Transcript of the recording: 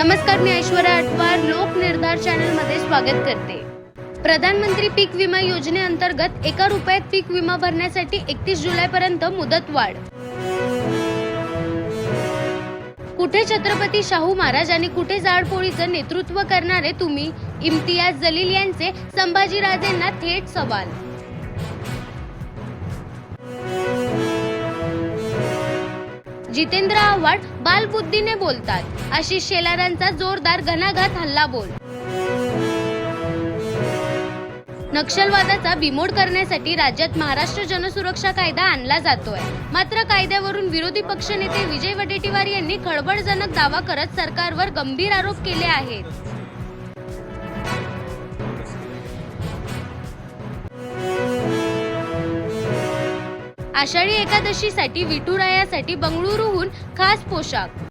नमस्कार मी ऐश्वर्या आठवार लोक निर्धार चॅनलमध्ये स्वागत करते. प्रधानमंत्री पीक विमा योजनेअंतर्गत एका रुपयात पीक विमा भरण्यासाठी एकतीस जुलैपर्यंत मुदत वाढ. कुठे छत्रपती शाहू महाराज आणि कुठे जाडपोळीचं नेतृत्व करणारे तुम्ही? इम्तियाज जलील यांचे संभाजीराजेंना थेट सवाल. जितेंद्र आव्हाड बालबुद्धीने बोलतात. आशिष शेलारांचा जोरदार घणाघात हल्ला बोल नक्षलवादाचा बिमोड करण्यासाठी राज्यात महाराष्ट्र जनसुरक्षा कायदा आणला जातोय. मात्र कायद्यावरून विरोधी पक्षनेते विजय वडेट्टीवार यांनी खळबळजनक दावा करत सरकारवर गंभीर आरोप केले आहेत. आषाढी एकादशीसाठी विठुरायासाठी बंगळुरूहून खास पोशाख.